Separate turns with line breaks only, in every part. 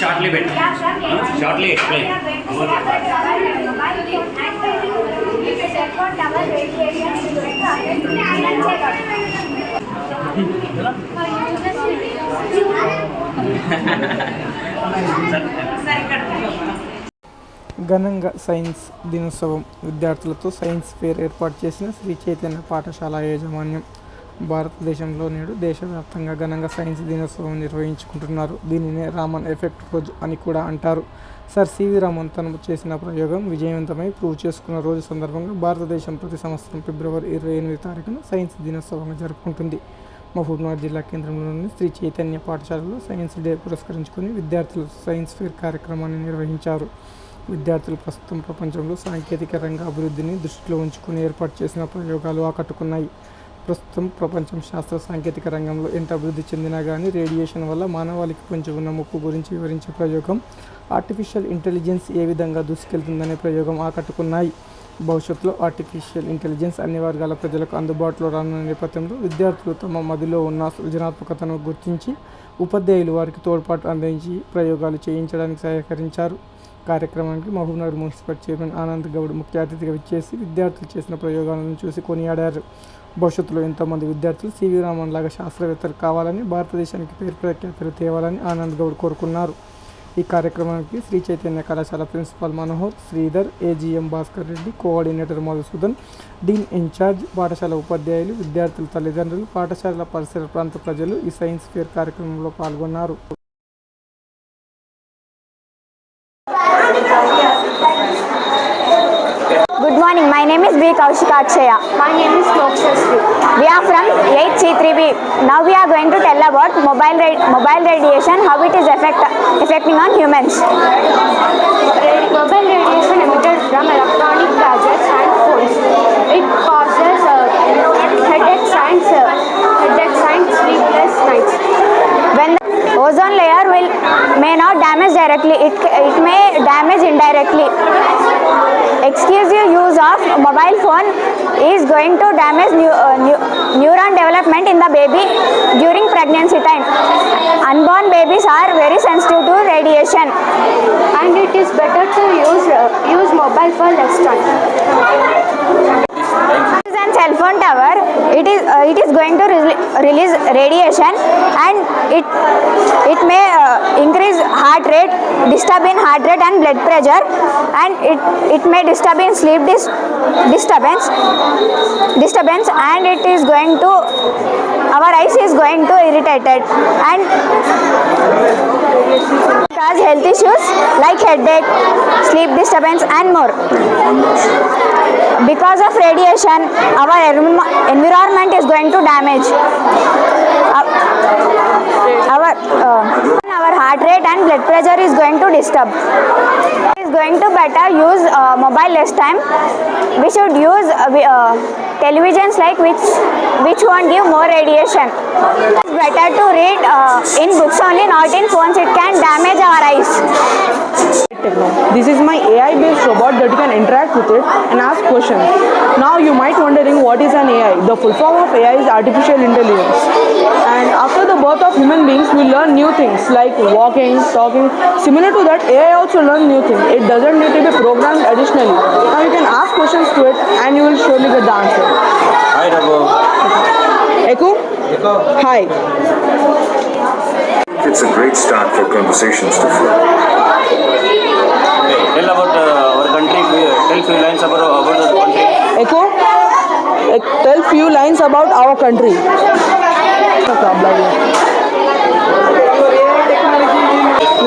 shortly better. Shortly. Explain.
ఘనంగా science దినోత్సవం విద్యార్థులతో సైన్స్ ఫేర్ ఏర్పాటు చేసిన శ్రీ చైతన్య పాఠశాల యాజమాన్యం. భారతదేశంలో నేడు దేశవ్యాప్తంగా ఘనంగా సైన్స్ దినోత్సవం నిర్వహించుకుంటున్నారు. దీనినే రామన్ ఎఫెక్ట్ రోజు అని కూడా అంటారు. సార్ సివి రామన్ తను చేసిన ప్రయోగం విజయవంతమై ప్రూవ్ చేసుకున్న రోజు సందర్భంగా భారతదేశం ప్రతి సంవత్సరం ఫిబ్రవరి ఇరవై ఎనిమిది తారీఖున సైన్స్ దినోత్సవంగా జరుపుకుంటుంది. మహబూబ్నగర్ జిల్లా కేంద్రంలోని శ్రీ చైతన్య పాఠశాలలో సైన్స్ డే పురస్కరించుకుని విద్యార్థులు సైన్స్ ఫేర్ కార్యక్రమాన్ని నిర్వహించారు. విద్యార్థులు ప్రస్తుతం ప్రపంచంలో సాంకేతిక రంగ అభివృద్ధిని దృష్టిలో ఉంచుకుని ఏర్పాటు చేసిన ప్రయోగాలు ఆకట్టుకున్నాయి. ప్రస్తుతం ప్రపంచం శాస్త్ర సాంకేతిక రంగంలో ఎంత అభివృద్ధి చెందినా కానీ రేడియేషన్ వల్ల మానవాళికి పొంచి ఉన్న ముప్పు గురించి వివరించే ప్రయోగం ఆర్టిఫిషియల్ ఇంటెలిజెన్స్ ఏ విధంగా దూసుకెళ్తుందనే ప్రయోగం ఆకట్టుకున్నాయి. భవిష్యత్తులో ఆర్టిఫిషియల్ ఇంటెలిజెన్స్ అన్ని వర్గాల ప్రజలకు అందుబాటులో రానున్న నేపథ్యంలో విద్యార్థులు తమ మదిలో ఉన్న సృజనాత్మకతను గుర్తించి ఉపాధ్యాయులు వారికి తోడ్పాటు అందించి ప్రయోగాలు చేయించడానికి సహకరించారు. కార్యక్రమానికి మహబూబ్నగర్ మున్సిపల్ చైర్మన్ ఆనంద్ గౌడ్ ముఖ్య అతిథిగా విచ్చేసి విద్యార్థులు చేసిన ప్రయోగాలను చూసి కొనియాడారు. భవిష్యత్తులో ఎంతోమంది విద్యార్థులు సివి రామన్ లాగా శాస్త్రవేత్తలు కావాలని భారతదేశానికి పేరు ప్రఖ్యాతులు తేవాలని ఆనంద్ గౌడ్ కోరుకున్నారు. ఈ కార్యక్రమానికి శ్రీ చైతన్య కళాశాల principal Manohar Sridhar AGM Bhaskar Reddy coordinator Madhusudan dean in charge పాఠశాల ఉపాధ్యాయులు విద్యార్థుల తల్లిదండ్రులు పాఠశాల పరిసర ప్రాంత ప్రజలు ఈ సైన్స్ ఫేర్ కార్యక్రమంలో పాల్గొన్నారు.
Name is B. Kaushika Akshaya.
My name is Moksha Sri.
We are from 8C3B. Now we are going to tell about mobile ra- mobile radiation, how it is affect affecting on humans.
Mobile radiation emitted from electronic gadgets and phones. It causes uh, headaches and uh, headaches and sleepless nights.
When the ozone layer will may not damage directly, it it may damage indirectly. Exclusive use of mobile phone is going to damage neu- uh, neu- neuron development in the baby during pregnancy time. Unborn babies are very sensitive to radiation.
And it is better to use uh, use mobile for less time.
cell phone tower it is uh, it is going to re- release radiation and it it may uh, increase heart rate disturb in heart rate and blood pressure and it it may disturb in sleep dis- disturbance disturbance and it is going to our eyes is going to irritated. And cause health issues like headache sleep disturbance and more. Because of radiation our environment is going to damage. Uh, uh, our heart rate and blood pressure is going to disturb. Is going to better use uh, mobile less time. We should use uh, uh, televisions like which which won't give more radiation. It's better to read uh, in books only not in phones. It can damage our eyes
Techno. This is my AI based robot that you can interact with it and ask questions. Now you might be wondering what is an AI. The full form of AI is artificial intelligence. And after the birth of human beings, we learn new things like walking, talking. Similar to that, AI also learns new things. It doesn't need to be programmed additionally. Now you can ask questions to it and you will surely get the answer.
Hi, Raghu.
Echo? Hi.
It's a great start for conversations to flow.
Okay, tell about uh, our country. few- Tell few lines about about the country.
Echo? Tell few lines about our country.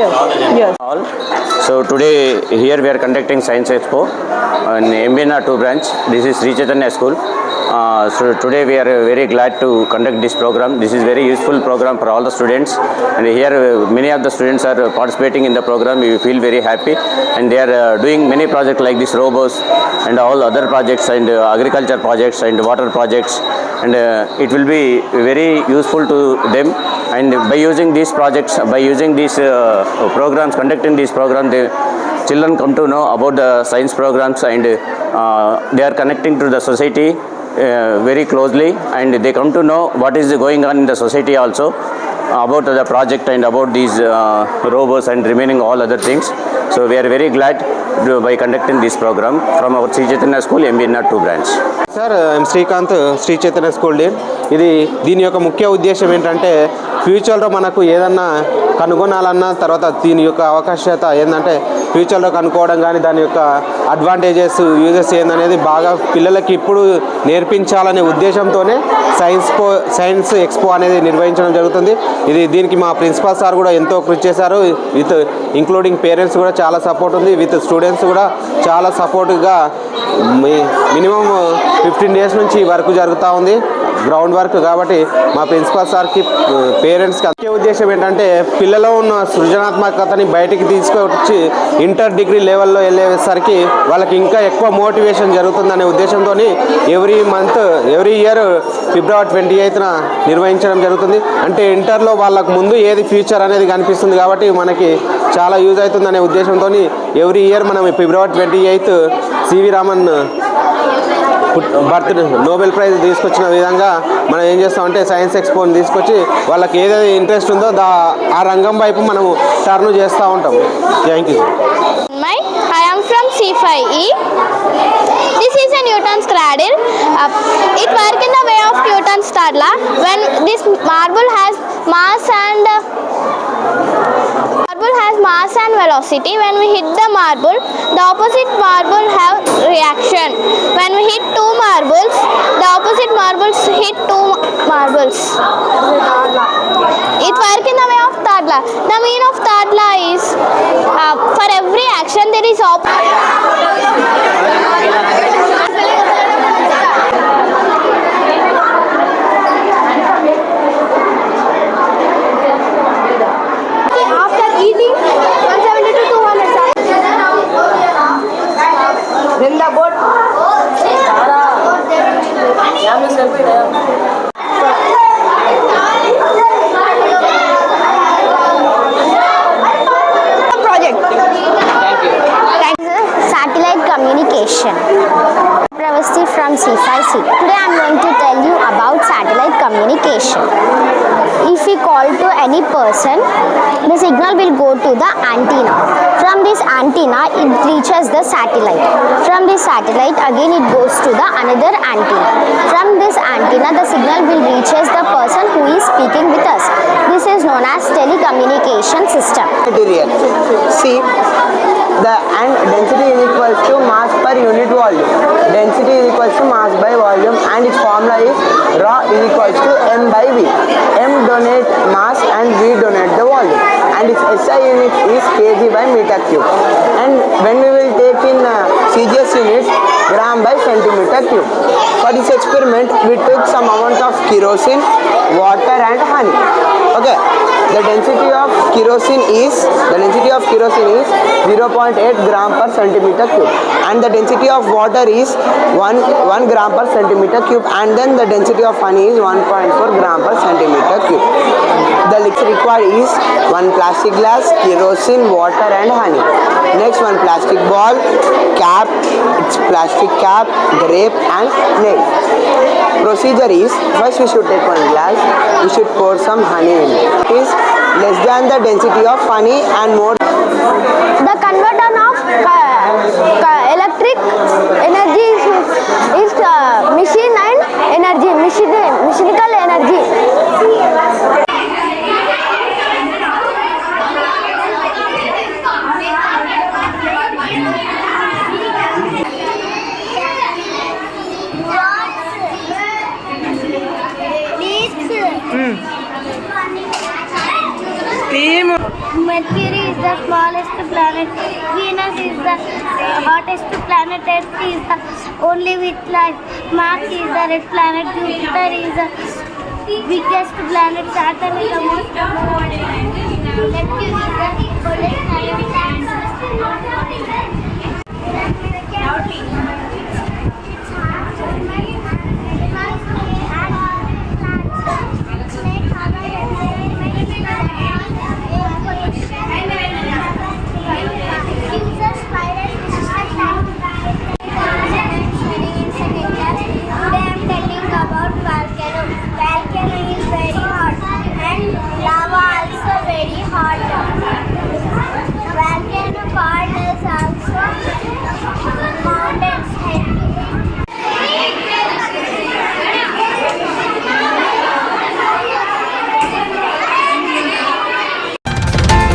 Yes, yes.
All. So today here we are conducting Science Expo in MBNR 2 branch. This is Sri Chaitanya School. Uh, so today we are uh, very glad to conduct this program. This is very useful program for all the students, and here uh, many of the students are participating in the program. We feel very happy, and they are doing many projects like this robots and all other projects and agriculture projects and water projects, and it will be very useful to them. And by using these projects, by using these programs, conducting these programs, they children come to know about the science programs and uh, they are connecting to the society very closely and they come to know what is going on in the society also about the project and about these uh, robots and remaining all other things. So we are very glad to- by conducting this program from our Sri Chaitanya School, MBNR 2 branch.
Sir M Srikanth Shri Chaitanya school dean ఇది దీని యొక్క ముఖ్య ఉద్దేశం ఏంటంటే ఫ్యూచర్లో మనకు ఏదన్నా కనుగొనాలన్నా తర్వాత దీని యొక్క అవకాశత ఏంటంటే ఫ్యూచర్లో కనుక్కోవడం కానీ దాని యొక్క అడ్వాంటేజెస్ యూజెస్ ఏందనేది బాగా పిల్లలకి ఇప్పుడు నేర్పించాలనే ఉద్దేశంతోనే సైన్స్ పో సైన్స్ ఎక్స్పో అనేది నిర్వహించడం జరుగుతుంది. ఇది దీనికి మా ప్రిన్సిపాల్ సార్ కూడా ఎంతో కృషి చేశారు. విత్ ఇంక్లూడింగ్ పేరెంట్స్ కూడా చాలా సపోర్ట్ ఉంది. విత్ స్టూడెంట్స్ కూడా చాలా సపోర్ట్గా మినిమం ఫిఫ్టీన్ డేస్ నుంచి వర్క్ జరుగుతూ ఉంది. గ్రౌండ్ వర్క్ కాబట్టి మా ప్రిన్సిపల్ సార్కి పేరెంట్స్కి అందుకే ఉద్దేశం ఏంటంటే పిల్లలో ఉన్న సృజనాత్మకతని బయటికి తీసుకొచ్చి ఇంటర్ డిగ్రీ లెవెల్లో వెళ్ళేసరికి వాళ్ళకి ఇంకా ఎక్కువ మోటివేషన్ జరుగుతుందనే ఉద్దేశంతో every month every year February twenty ఎయిత్న నిర్వహించడం జరుగుతుంది. అంటే ఇంటర్లో వాళ్ళకు ముందు ఏది ఫ్యూచర్ అనేది కనిపిస్తుంది కాబట్టి మనకి చాలా యూజ్ అవుతుందనే ఉద్దేశంతో ఎవ్రీ ఇయర్ మనం February twenty eighth C V Raman birth Nobel prize తీసుకొచ్చిన విధంగా మనం ఏం చేస్తామంటే సైన్స్ ఎక్స్పోని తీసుకొచ్చి వాళ్ళకి ఏదైతే ఇంట్రెస్ట్ ఉందో దా ఆ రంగం వైపు మనము టర్న్ చేస్తూ ఉంటాం thank you
My, I am from C5E. This is a Newton's cradle. Uh, it works in the way of Newton's toddler When this marble has mass and uh, has mass and velocity. When we hit the marble, the opposite marble have reaction. When we hit two marbles, the opposite marbles hit two marbles. It works in the way of Tadla. The mean of Tadla is uh, for every action there is op.
After eating 170 to 200 Then the boat
project. Satellite communication. Pravasti from C5C. Today I am going to tell you about satellite communication. If we call to any person, the signal will go to the antenna. From this antenna, it reaches the satellite. From this satellite, again it goes to the another antenna. From this antenna, the signal will reaches the person who is speaking with us. This is known as telecommunication system.
See, the and density is equal to mass per unit volume. Density is equal to mass by volume and its formula is rho is equal to m by v. m donate mass and v donate the volume and its SI unit is kg by meter cube. And when we will take in uh, CGS units, gram by centimeter cube. For this experiment, we took some amount of kerosene, water and honey. Okay, the density of kerosene is the density of kerosene is 0.8 gram per centimeter cube. And the density of water is 1 1 gram per centimeter cube. And then the density of honey is 1.4 gram per centimeter cube. The liquid required is one plastic glass kerosene water and honey. Next one plastic ball cap. Its plastic cap grape and nail procedure is first we should take one glass we should pour some honey in it is less than the density of honey and more
The conversion of ca- electric energy is, is uh, machine and energy, machine, mechanical energy.
Venus is the hottest planet. Earth is the only with life. Mars is the red planet. Jupiter is the biggest planet. Saturn is the most Neptune is the oldest planet.